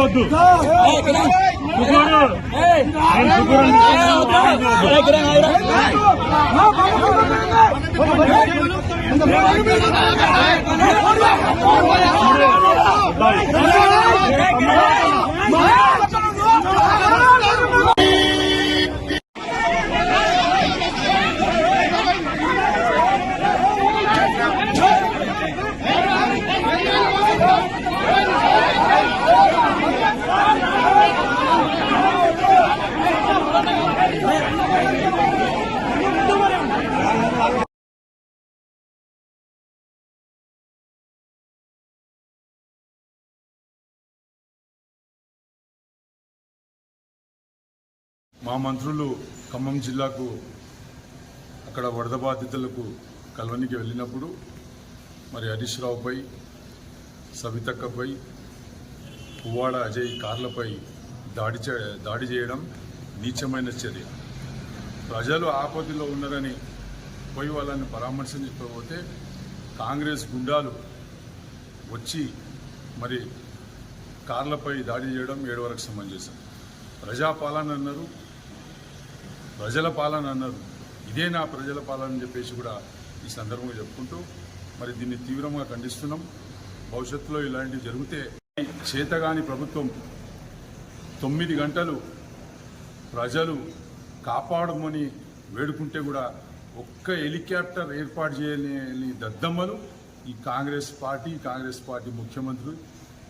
వద్దు మా మంత్రులు ఖమ్మం జిల్లాకు అక్కడ వరద బాధితులకు కలవనికి వెళ్ళినప్పుడు మరి హరీష్ రావుపై సవితక్కపై పువ్వాడ అజయ్ కార్లపై దాడి దాడి చేయడం నీచమైన చర్య. ప్రజలు ఆపదలో ఉన్నారని పోయి వాళ్ళని పరామర్శించకపోతే కాంగ్రెస్ గుండాలు వచ్చి మరి కార్లపై దాడి చేయడం ఏడు వరకు సమంజసం ప్రజాపాలన అన్నారు ప్రజల పాలన అన్నారు. ఇదే నా ప్రజల పాలన అని చెప్పేసి కూడా ఈ సందర్భంగా చెప్పుకుంటూ మరి దీన్ని తీవ్రంగా ఖండిస్తున్నాం. భవిష్యత్తులో ఇలాంటివి జరిగితే చేతగాని ప్రభుత్వం తొమ్మిది గంటలు ప్రజలు కాపాడమని వేడుకుంటే కూడా ఒక్క హెలికాప్టర్ ఏర్పాటు చేయలేని దద్దమ్మలు ఈ కాంగ్రెస్ పార్టీ కాంగ్రెస్ పార్టీ ముఖ్యమంత్రులు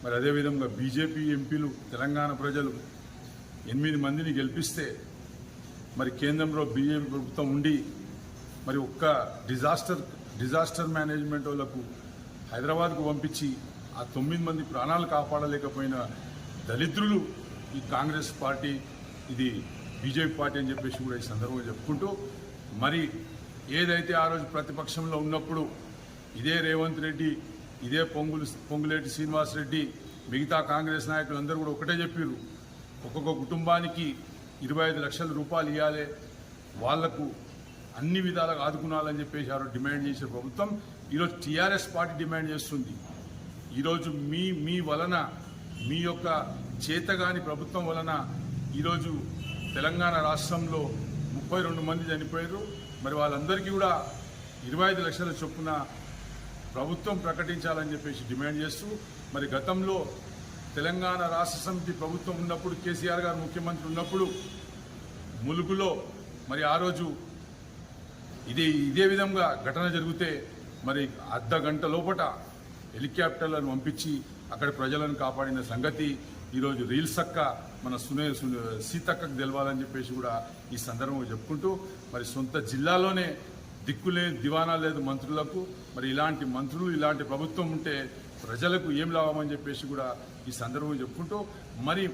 మరి అదేవిధంగా బీజేపీ ఎంపీలు తెలంగాణ ప్రజలు ఎనిమిది మందిని గెలిపిస్తే మరి కేంద్రంలో బీజేపీ ప్రభుత్వం ఉండి మరి ఒక్క డిజాస్టర్ డిజాస్టర్ మేనేజ్మెంట్ వాళ్ళకు హైదరాబాద్కు పంపించి ఆ తొమ్మిది మంది ప్రాణాలు కాపాడలేకపోయిన దళిద్రులు ఈ కాంగ్రెస్ పార్టీ ఇది బీజేపీ పార్టీ అని చెప్పేసి కూడా ఈ సందర్భంగా చెప్పుకుంటూ మరి ఏదైతే ఆ రోజు ప్రతిపక్షంలో ఉన్నప్పుడు ఇదే రేవంత్ రెడ్డి ఇదే పొంగులు పొంగులేటి శ్రీనివాస్ రెడ్డి మిగతా కాంగ్రెస్ నాయకులు అందరూ కూడా ఒకటే చెప్పారు ఒక్కొక్క కుటుంబానికి ఇరవై ఐదు లక్షల రూపాయలు ఇవ్వాలి వాళ్ళకు అన్ని విధాలుగా ఆదుకునాలని చెప్పేసి ఆ డిమాండ్ చేసే ప్రభుత్వం ఈరోజు టీఆర్ఎస్ పార్టీ డిమాండ్ చేస్తుంది. ఈరోజు మీ మీ వలన మీ యొక్క చేతగాని ప్రభుత్వం వలన ఈరోజు తెలంగాణ రాష్ట్రంలో ముప్పై రెండు మంది చనిపోయారు. మరి వాళ్ళందరికీ కూడా ఇరవై ఐదు లక్షల చొప్పున ప్రభుత్వం ప్రకటించాలని చెప్పేసి డిమాండ్ చేస్తూ మరి గతంలో తెలంగాణ రాష్ట్ర సమితి ప్రభుత్వం ఉన్నప్పుడు కేసీఆర్ గారు ముఖ్యమంత్రి ఉన్నప్పుడు ములుగులో మరి ఆ రోజు ఇది ఇదే విధంగా ఘటన జరిగితే మరి అర్ధ గంట లోపట హెలికాప్టర్లను పంపించి అక్కడ ప్రజలను కాపాడిన సంగతి ఈరోజు రీల్స్ అక్క మన సునే సునే- సీతక్కకు తెలవాలని చెప్పేసి కూడా ఈ సందర్భంగా చెప్పుకుంటూ మరి సొంత జిల్లాలోనే దిక్కులే దివానా లేదు మంత్రులకు. మరి ఇలాంటి మంత్రులు ఇలాంటి ప్రభుత్వం ఉంటే ప్రజలకు ఏం లాభమని చెప్పేసి కూడా ఈ సందర్భం చెప్పుకుంటూ మరి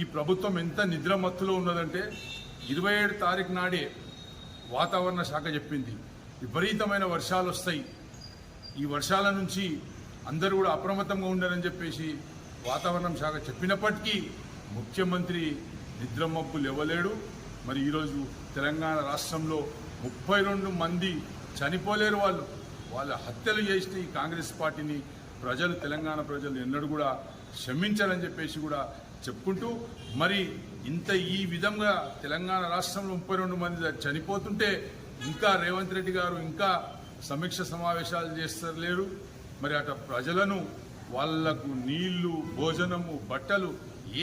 ఈ ప్రభుత్వం ఎంత నిద్రమత్తులో ఉన్నదంటే ఇరవై ఏడు తారీఖు నాడే వాతావరణ శాఖ చెప్పింది. విపరీతమైన వర్షాలు వస్తాయి. ఈ వర్షాల నుంచి అందరూ కూడా అప్రమత్తంగా ఉండాలని చెప్పేసి వాతావరణం శాఖ చెప్పినప్పటికీ ముఖ్యమంత్రి నిద్రమబ్బు లేవలేడు. మరి ఈరోజు తెలంగాణ రాష్ట్రంలో ముప్పై రెండు మంది చనిపోలేరు వాళ్ళు. వాళ్ళ హత్యలు చేస్తే ఈ కాంగ్రెస్ పార్టీని ప్రజలు తెలంగాణ ప్రజలు ఎన్నడూ కూడా క్షమించాలని చెప్పేసి కూడా చెప్పుకుంటూ మరి ఇంత ఈ విధంగా తెలంగాణ రాష్ట్రంలో ముప్పై రెండు మంది చనిపోతుంటే ఇంకా రేవంత్ రెడ్డి గారు ఇంకా సమీక్ష సమావేశాలు చేస్తలేరు. మరి అట ప్రజలను వాళ్ళకు నీళ్ళు భోజనము బట్టలు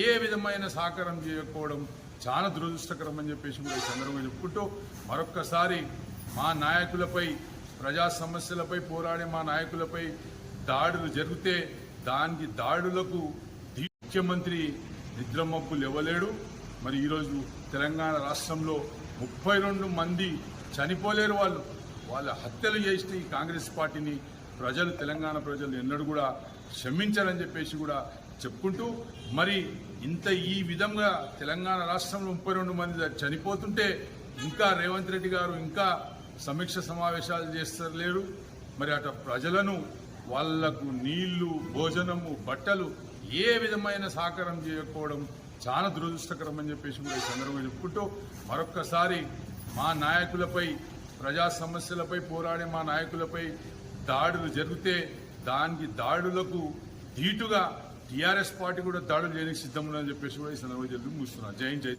ఏ విధమైన సహకారం చేయకపోవడం చాలా దురదృష్టకరం అని చెప్పేసి కూడా ఈ సందర్భంగా చెప్పుకుంటూ మరొక్కసారి మా నాయకులపై ప్రజా సమస్యలపై పోరాడే మా నాయకులపై దాడులు జరిగితే దానికి దాడులకు ముఖ్యమంత్రి నిద్రమబ్బులు ఇవ్వలేడు మరి ఈరోజు తెలంగాణ రాష్ట్రంలో ముప్పై రెండు మంది చనిపోలేరు వాళ్ళు. వాళ్ళ హత్యలు చేసిన ఈ కాంగ్రెస్ పార్టీని ప్రజలు తెలంగాణ ప్రజలు ఎన్నడూ కూడా క్షమించారని చెప్పేసి కూడా చెప్పుకుంటూ మరి ఇంత ఈ విధంగా తెలంగాణ రాష్ట్రంలో ముప్పై రెండు మంది చనిపోతుంటే ఇంకా రేవంత్ రెడ్డి గారు ఇంకా సమీక్ష సమావేశాలు చేస్తారు లేరు మరి అటు ప్రజలను వాళ్ళకు నీళ్ళు భోజనము బట్టలు ఏ విధమైన సహకారం చేయకపోవడం చాలా దురదృష్టకరం అని చెప్పేసి కూడా ఈ సందర్భంగా చెప్పుకుంటూ మరొక్కసారి మా నాయకులపై ప్రజా సమస్యలపై పోరాడే మా నాయకులపై దాడులు జరిగితే దానికి దాడులకు ధీటుగా టీఆర్ఎస్ పార్టీ కూడా దాడులు చేయడానికి సిద్ధం ఉందని చెప్పేసి కూడా ఈ సందర్భంగా చెప్పి ముగిస్తున్నాను. జై జై